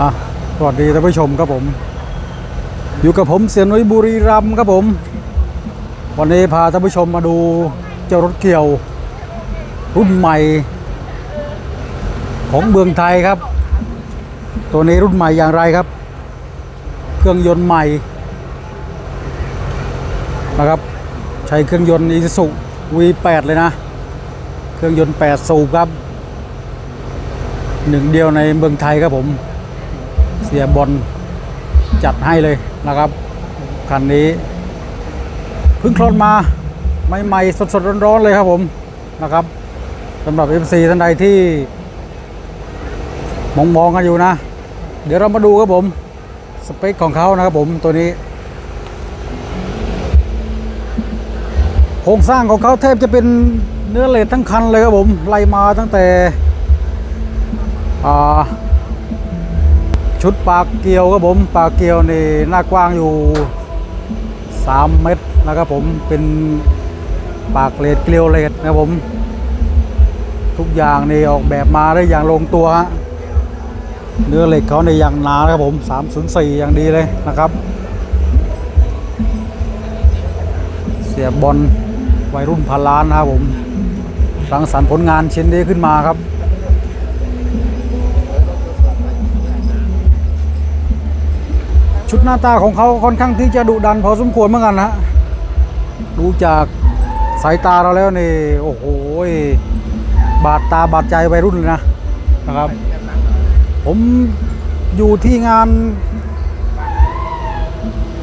อะสวัสดีท่านผู้ชมครับผม อยู่กับผมเสียนุ้ยบุรีรัมย์ครับผม วันนี้พาท่านผู้ชมมาดูเจ้ารถเกี่ยว รุ่นใหม่ ของเมืองไทยครับ ตัวนี้รุ่นใหม่อย่างไรครับ เครื่องยนต์ใหม่นะครับ ใช้เครื่องยนต์ Isuzu V8 เลยนะ เครื่องยนต์ 8 สูบครับหนึ่งเดียวในเมืองไทยครับผม เสียบอลจัดให้เลยนะครับ คันนี้เพิ่งคลอดมาใหม่ๆสดๆร้อนๆเลยครับผมนะครับสำหรับ FC ท่านใดที่ มองๆกันอยู่นะ เดี๋ยวเรามาดูครับผม สเปคของเขานะครับผมตัวนี้ โครงสร้างของเขาแทบจะเป็นเนื้อเลดทั้งคันเลยครับผมไล่มาตั้งแต่อ่า ชุดปากเกลียวครับผมปากเกลียวนี่หน้ากว้างอยู่ 3 เมตรนะครับผมเป็นปากเลดเกลียวเลดนะครับผม ทุกอย่างนี่ออกแบบมาได้อย่างลงตัวฮะเนื้อเหล็กเขาในอย่างหนานะครับผม304 อย่างดีเลยนะครับ เสียบบอลวัยรุ่นพันล้านนะครับผมรังสรรค์ผลงานชิ้นนี้ขึ้นมาครับ ชุดหน้าตาของเขาค่อนข้างที่จะดุดันพอสมควรเหมือนกันนะดูจากสายตาเราแล้วนี่โอ้โหบาดตาบาดใจวัยรุ่นเลยนะนะครับ ผมอยู่ที่งาน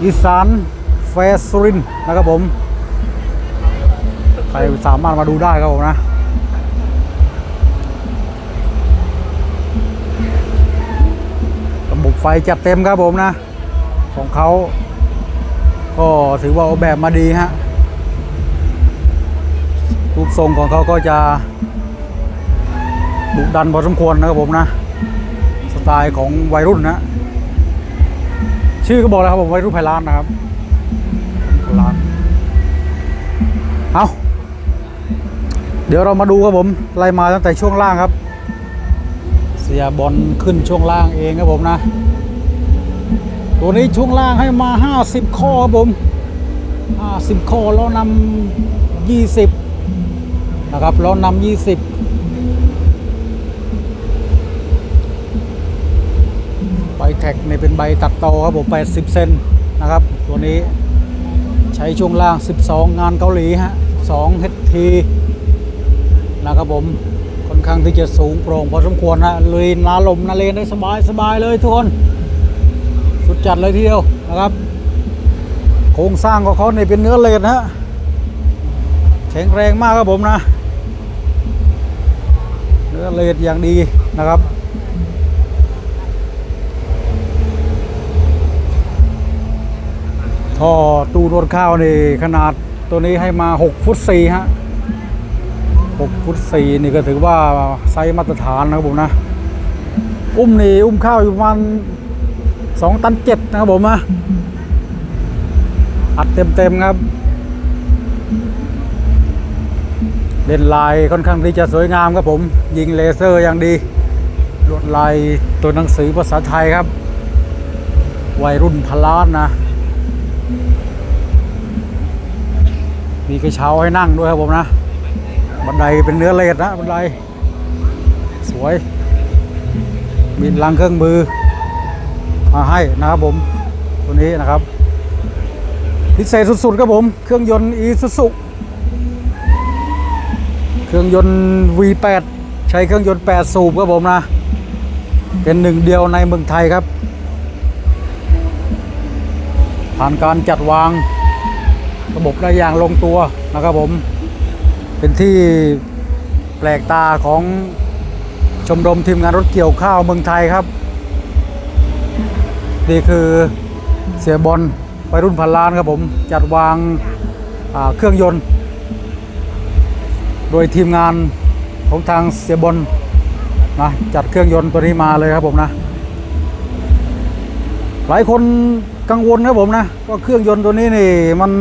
อีสานเฟสสุรินนะครับผม ใครสามารถมาดูได้ครับผมนะ ระบบไฟจัดเต็มครับผมนะ ของเขาก็ถือว่าออกแบบมาดีฮะรูปทรงของเขาก็จะดุดันพอสมควรนะครับผมนะ สไตล์ของวัยรุ่นนะ ชื่อก็บอกแล้วครับผมวัยรุ่นไพลานนะครับไพลานเอาเดี๋ยวเรามาดูครับผมไล่มาตั้งแต่ช่วงล่างครับ เสียบอลขึ้นช่วงล่างเองครับผมนะ ตัวนี้ช่วงล่างให้มา 50 ข้อครับผม50 ข้อล้วนำ20 นะครับล้วนำ20ใบแท็กในเป็นใบตัดต่อครับผม 80 เซนนะครับ ตัวนี้ใช้ช่วงล่าง 12 งานเกาหลีฮะ2 HT นะครับผม ค่อนข้างที่จะสูงโปร่งพอสมควรนะเลยนาลมนาเลนได้สบายสบายเลยทุกคน จัดเลยทีเดียวนะครับ โครงสร้างของเขาเนี่ยเป็นเนื้อเลนฮะแข็งแรงมากครับผมนะ เนื้อเลดอย่างดีนะครับท่อตู้รดข้าวนี่ขนาดตัวนี้ให้มา 6 ฟุต4ฮะ6ฟุต4นี่ก็ถือว่าไซส์มาตรฐานนะครับผมนะ อุ้มนี่ อุ้มข้าวอยู่ประมาณ 2ตันเจ็ดนะครับผมนะอัดเต็มๆครับ เล่นลายค่อนข้างที่จะสวยงามครับผม ยิงเลเซอร์อย่างดี ลวดลายตัวหนังสือภาษาไทยครับ วัยรุ่นพลานนะ มีกระเช้าให้นั่งด้วยครับผมนะ บันไดเป็นเนื้อเลดนะบันได สวย มีลังเครื่องมือ มาให้นะครับผมตัวนี้นะครับ พิเศษสุดๆครับผมเครื่องยนต์ Isuzu เครื่องยนต์ V8 ใช้เครื่องยนต์ 8 สูบครับผมนะ เป็นหนึ่งเดียวในเมืองไทยครับ ผ่านการจัดวางระบบได้อย่างลงตัวนะครับผม เป็นที่แปลกตาของชมรมทีมงานรถเกี่ยวข้าวเมืองไทยครับ นี่คือเสียบอลวัยรุ่นพันล้านครับผม จัดวางาเครื่องยนต์ โดยทีมงานของทางเสียบอลนะจัดเครื่องยนต์ตัวนี้มาเลยครับผมนะ หลายคนกังวลครับผมนะว่าเครื่องยนต์ตัวนี้นี่มัน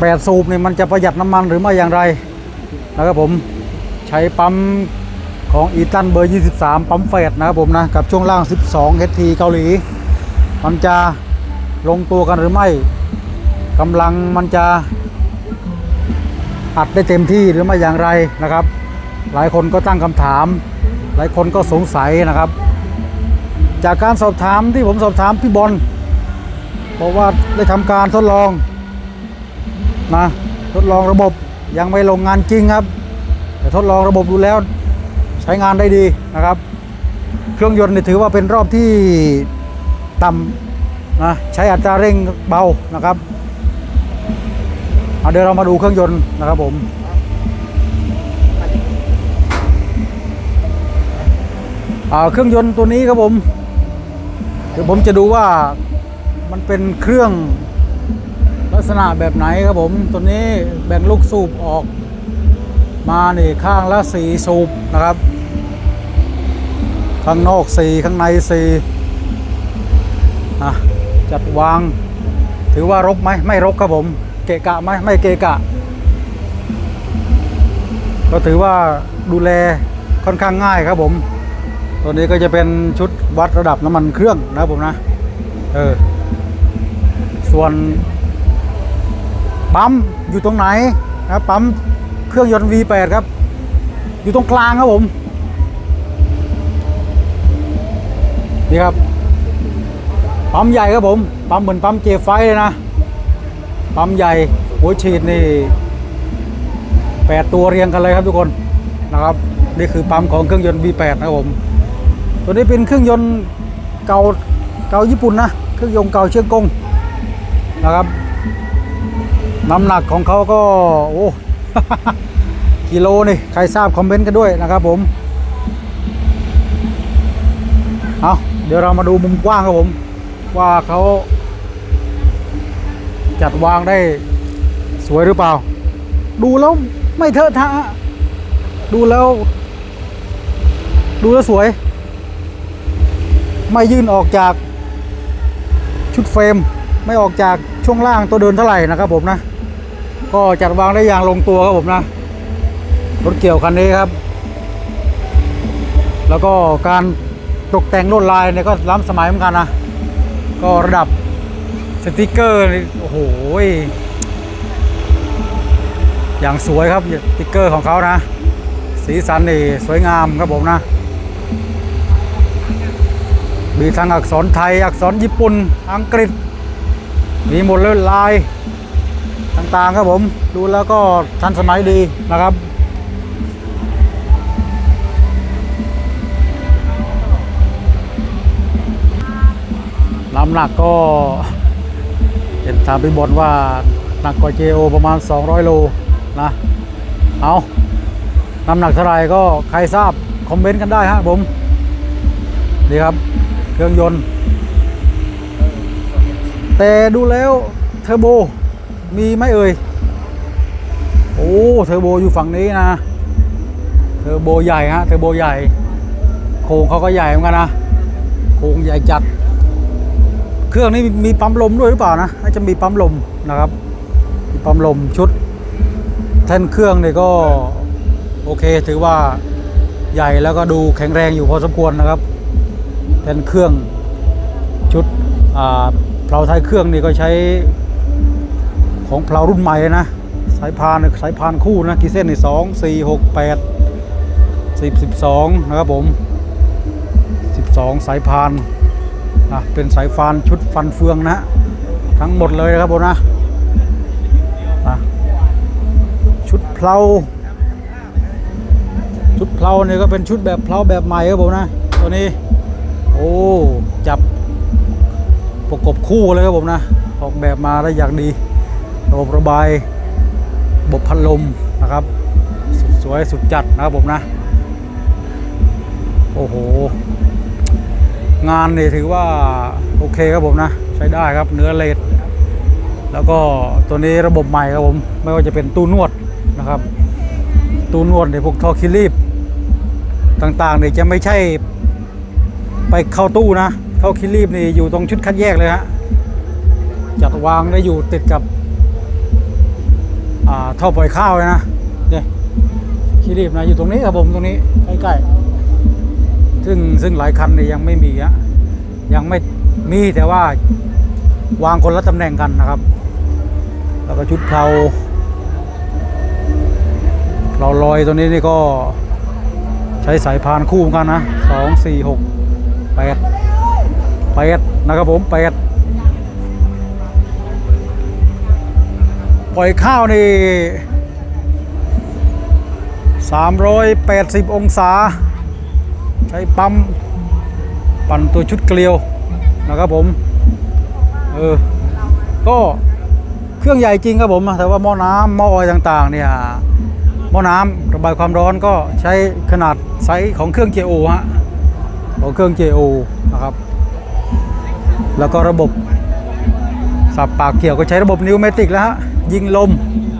แปดสูบนี่มันจะประหยัดน้ำมันหรือไม่อย่างไรนะครับผมใช้ปั๊ม ของอีตันเบอร์ 23 ปั๊มเฟสนะครับผมนะ กับช่วงล่าง 12 HT เกาหลี มันจะลงตัวกันหรือไม่กำลังมันจะอัดได้เต็มที่หรือไม่อย่างไรนะครับ หลายคนก็ตั้งคำถาม หลายคนก็สงสัยนะครับ จากการสอบถามที่ผมสอบถามพี่บอลบอกว่าได้ทำการทดลองนะทดลองระบบยังไม่ลงงานจริงครับ แต่ทดลองระบบดูแล้ว ใช้งานได้ดีนะครับ เครื่องยนต์นี่ถือว่าเป็นรอบที่ต่ำนะใช้อัตราเร่งเบานะครับเดี๋ยวเรามาดูเครื่องยนต์นะครับผมเครื่องยนต์ตัวนี้ครับผม เดี๋ยวผมจะดูว่ามันเป็นเครื่องลักษณะแบบไหนครับผมตัวนี้แบ่งลูกสูบออกมานี่ข้างละสี่สูบนะครับ ข้างนอกสี่ข้างในสี่อะจัดวาง ถือว่ารกไหมไม่รกครับผม เกะกะไหมไม่เกะกะ ก็ถือว่าดูแลค่อนข้างง่ายครับผม ตัวนี้ก็จะเป็นชุดวัดระดับน้ำมันเครื่องนะครับผมนะ เออ ส่วนปั๊มอยู่ตรงไหนนะครับปั๊มเครื่องยนต์ V8 ครับ อยู่ตรงกลางครับผม นี่ครับปั๊มใหญ่ครับผมปั๊มเหมือนปั๊มเจไฟเลยนะปั๊มใหญ่หัวฉีดนี่แปดตัวเรียงกันเลยครับทุกคนนะครับนี่คือปั๊มของเครื่องยนต์ V8 นะครับผมตัวนี้เป็นเครื่องยนต์เก่าเก่าญี่ปุ่นนะเครื่องยนต์เก่าเชียงกงนะครับน้ำหนักของเขาก็โอ้กิโลนี่ใครทราบคอมเมนต์กันด้วยนะครับผมเอา เดี๋ยวเรามาดูมุมกว้างครับผม ว่าเขาจัดวางได้สวยหรือเปล่า ดูแล้วไม่เทอะทะ ดูแล้ว ดูแล้วสวย ไม่ยื่นออกจากชุดเฟรม ไม่ออกจากช่วงล่างตัวเดินเท่าไหร่นะครับผมนะ ก็จัดวางได้อย่างลงตัวครับผมนะ รถเกี่ยวคันนี้ครับ แล้วก็การ ตกแต่งลวดลายเนี่ยก็ล้ำสมัยเหมือนกันนะ ก็ระดับสติกเกอร์นี่โอ้โหอย่างสวยครับสติกเกอร์ของเขานะ สีสันนี่สวยงามครับผมนะ มีทั้งอักษรไทย อักษรญี่ปุ่น อังกฤษ มีหมดเลยลายต่างๆครับผม ดูแล้วก็ทันสมัยดีนะครับำหนักก็เห็นถามพี่บอลว่าหนักกว่า JO ประมาณ 200 โลนะเอาน้ำหนักเท่าไหร่ก็ใครทราบ คอมเมนต์กันได้ฮะผมนี่ครับ เครื่องยนต์ แต่ดูแล้วเทอร์โบมีไหมเอ่ย โอ้เทอร์โบอยู่ฝั่งนี้นะ เทอร์โบใหญ่ฮะเทอร์โบใหญ่ โครงเขาก็ใหญ่เหมือนกันนะ โครงใหญ่จัด เครื่องนี้มีปั๊มลมด้วยหรือเปล่านะน่าจะมีปั๊มลมนะครับมีปั๊มลมชุด แท่นเครื่องเนี่ยก็โอเคถือว่าใหญ่แล้วก็ดูแข็งแรงอยู่พอสมควรนะครับ แท่นเครื่องชุดอ่าเพลาท้ายเครื่องนี่ก็ใช้ของเพลารุ่นใหม่นะ สายพานสายพานคู่นะกี่เส้นนี่สองสี่หกแปดสิบสิบสองนะครับผมสิบสองสายพาน นะเป็นสายฟานชุดฟันเฟืองนะทั้งหมดเลยนะครับผมนะนะชุดเพลาชุดเพลาเนี่ยก็เป็นชุดแบบเพลาแบบใหม่ครับผมนะตัวนี้ โอ้จับประกบคู่เลยครับผมนะออกแบบมาได้อย่างดีระบบระบายระบบพัดลมนะครับ สุดสวยสุดจัดนะครับผมนะ โอ้โห งานนี่ถือว่าโอเคครับผมนะ ใช้ได้ครับเนื้อเลดแล้วก็ตัวนี้ระบบใหม่ครับผม ไม่ว่าจะเป็นตู้นวดนะครับ ตู้นวดในพวกทอคิลีบต่างๆเนี่ยจะไม่ใช่ไปเข้าตู้นะเข้าคิรีบนี่อยู่ตรงชุดคัดแยกเลยฮะจัดวางได้อยู่ติดกับอ่าท่อปล่อยข้าวเลยนะเนี่ยคิรีบนะอยู่ตรงนี้ครับผมตรงนี้ใกล้ๆ ซึ่งซึ่งหลายคันเนี่ยยังไม่มีอะยังไม่มีแต่ว่าวางคนละตำแหน่งกันนะครับ แล้วก็ชุดเพลาเราลอยตัวนี้นี่ก็ใช้สายพานคู่กันนะสองสี่หกแปดแปดนะครับผมแปดปล่อยข้าวนี่สามร้อยแปดสิบองศา ใช้ปั๊มปั่นตัวชุดเกลียวนะครับผมเออก็เครื่องใหญ่จริงครับผมแต่ว่าหม้อน้ำหม้อออยต่างๆเนี่ยหม้อน้ำระบายความร้อนก็ใช้ขนาดไซส์ของเครื่อง JO ฮะของเครื่อง JO นะครับ แล้วก็ระบบสับปากเกี่ยวก็ใช้ระบบนิวเมติกแล้วฮะยิงลม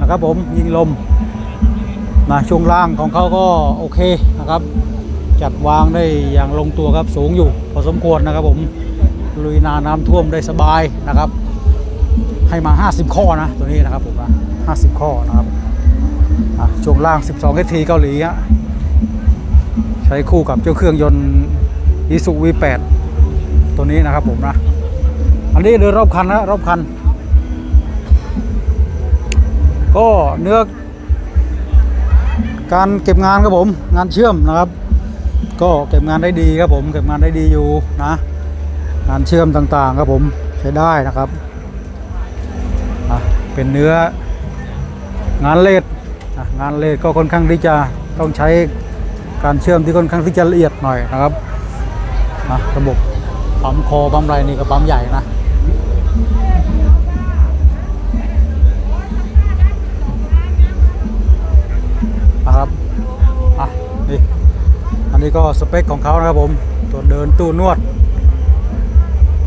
นะครับผมยิงลมนะช่วงล่างของเขาก็โอเคนะครับ จัดวางได้อย่างลงตัวครับสูงอยู่พอสมควรนะครับผมลุยนาน้ำท่วมได้สบายนะครับ ให้มา 50 ข้อนะตัวนี้นะครับผมนะ50 ข้อนะครับช่วงล่าง 12 ST เกาหลีฮะใช้คู่กับเจ้าเครื่องยนต์ i s u V8 ตัวนี้นะครับผมนะ อันนี้เดินรอบคันนะรอบคัน ก็เนื้อการเก็บงานครับผม งานเชื่อมนะครับ ก็เก็บงานได้ดีครับผม เก็บงานได้ดีอยู่นะ งานเชื่อมต่างๆครับผมใช้ได้นะครับอะเป็นเนื้องานเลดอะงานเลดก็ค่อนข้างที่จะต้องใช้การเชื่อมที่ค่อนข้างที่จะละเอียดหน่อยนะครับนะระบบปั๊มคอปั๊มไรนี่ก็ปั๊มใหญ่นะ ก็สเปคของเขานะครับผมตัวเดินตู้นวด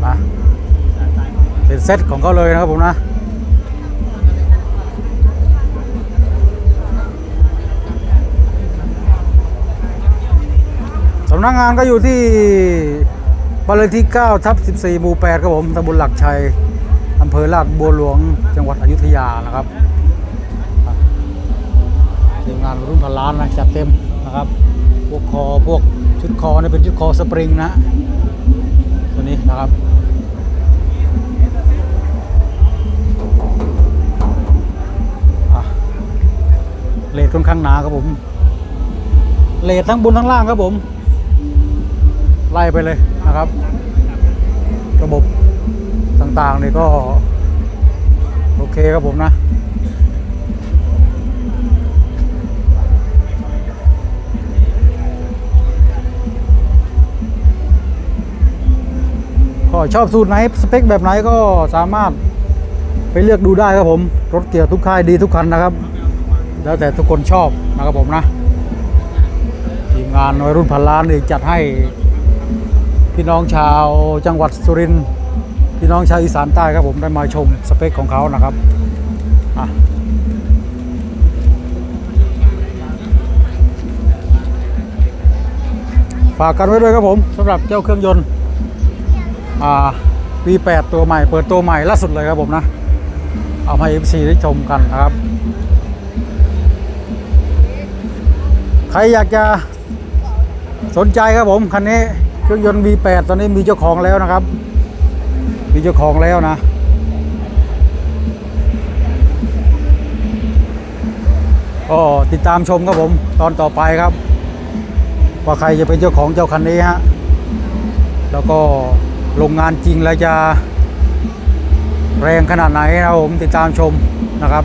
นะเป็นเซ็ตของเขาเลยนะครับผมนะสำนักงานก็อยู่ที่บ้านเลขที่ 9 ทับ 14 หมู่ 8 ครับผมตำบลหลักชัยอำเภอลาดบัวหลวง จังหวัดอยุธยานะครับทีมงานรุ่นพันล้านนะจัดเต็มนะครับ พวกคอพวกชุดคอนี่เป็นชุดคอสปริงนะตัวนี้นะครับเลดค่อนข้างหนาครับผม เลททั้งบนทั้งล่างครับผม ไล่ไปเลยนะครับ ระบบต่างๆนี่ก็ โอเคครับผมนะ ชอบสูตรไหนสเปคแบบไหนก็สามารถไปเลือกดูได้ครับผม รถเกียร์ทุกค่ายดีทุกคันนะครับ แล้วแต่ทุกคนชอบนะครับผมนะทีมงานวัยรุ่นพันล้านนี่จัดให้พี่น้องชาวจังหวัดสุรินทร์พี่น้องชาวอีสานใต้ครับผมได้มาชมสเปคของเขานะครับอะฝากกันไว้ด้วยครับผมสำหรับเจ้าเครื่องยนต์ V8 ตัวใหม่เปิดตัวใหม่ล่าสุดเลยครับผมนะ เอาให้ FC ได้ชมกันนะครับ ใครอยากจะสนใจครับผมคันนี้เครื่องยนต์ V8 ตอนนี้มีเจ้าของแล้วนะครับ มีเจ้าของแล้วนะก็ติดตามชมครับผมตอนต่อไปครับ ว่าใครจะเป็นเจ้าของเจ้าคันนี้ฮะแล้วก็ โรงงานจริงแล้วจะแรงขนาดไหนนะครับผมติดตามชมนะครับ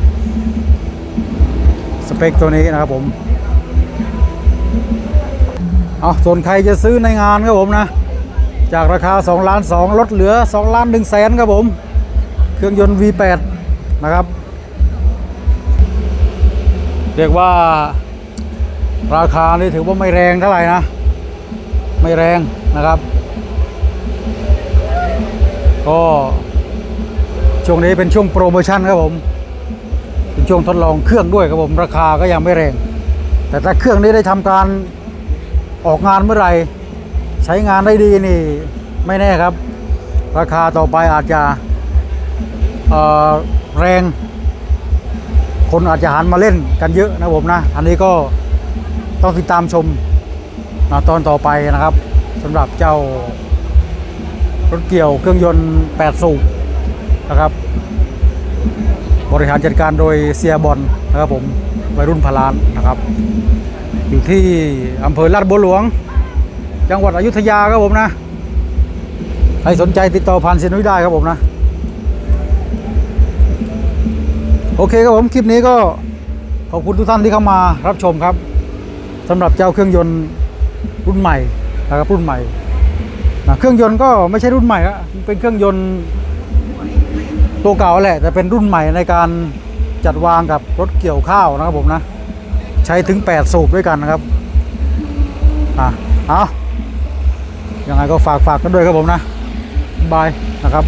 สเปคตัวนี้นะครับผมเอาส่วนใครจะซื้อในงานครับผมนะ จากราคา2ล้าน2ลดเหลือ2ล้าน1แสนครับผม เครื่องยนต์ V8 นะครับ เรียกว่าราคานี่ถือว่าไม่แรงเท่าไหร่นะ ไม่แรงนะครับ ก็ช่วงนี้เป็นช่วงโปรโมชั่นครับผมเป็นช่วงทดลองเครื่องด้วยครับผมราคาก็ยังไม่แรง แต่ถ้าเครื่องนี้ได้ทำการออกงานเมื่อไหร่ ใช้งานได้ดีนี่ไม่แน่ครับ ราคาต่อไปอาจจะแรง คนอาจจะหันมาเล่นกันเยอะนะผมนะ อันนี้ก็ต้องติดตามชมนะตอนต่อไปนะครับสำหรับเจ้า รถเกี่ยวเครื่องยนต์ 8 สูบนะครับ บริหารจัดการโดยเซียบอลนะครับผมวัยรุ่นพลานนะครับ อยู่ที่อำเภอลาดบัวหลวง จังหวัดอยุธยาครับผมนะใครสนใจติดต่อผ่านเซนุ้ยได้ครับผมนะ โอเคครับผมคลิปนี้ก็ขอบคุณทุกท่านที่เข้ามารับชมครับสำหรับเจ้าเครื่องยนต์รุ่นใหม่นะครับรุ่นใหม่ นะเครื่องยนต์ก็ไม่ใช่รุ่นใหม่ละมันเป็นเครื่องยนต์ตัวเก่าแหละแต่เป็นรุ่นใหม่ในการจัดวางกับรถเกี่ยวข้าวนะครับผมนะ ใช้ถึง 8 สูบด้วยกันนะครับอะเอายังไงก็ฝากฝากกันด้วยครับผมนะบายนะครับ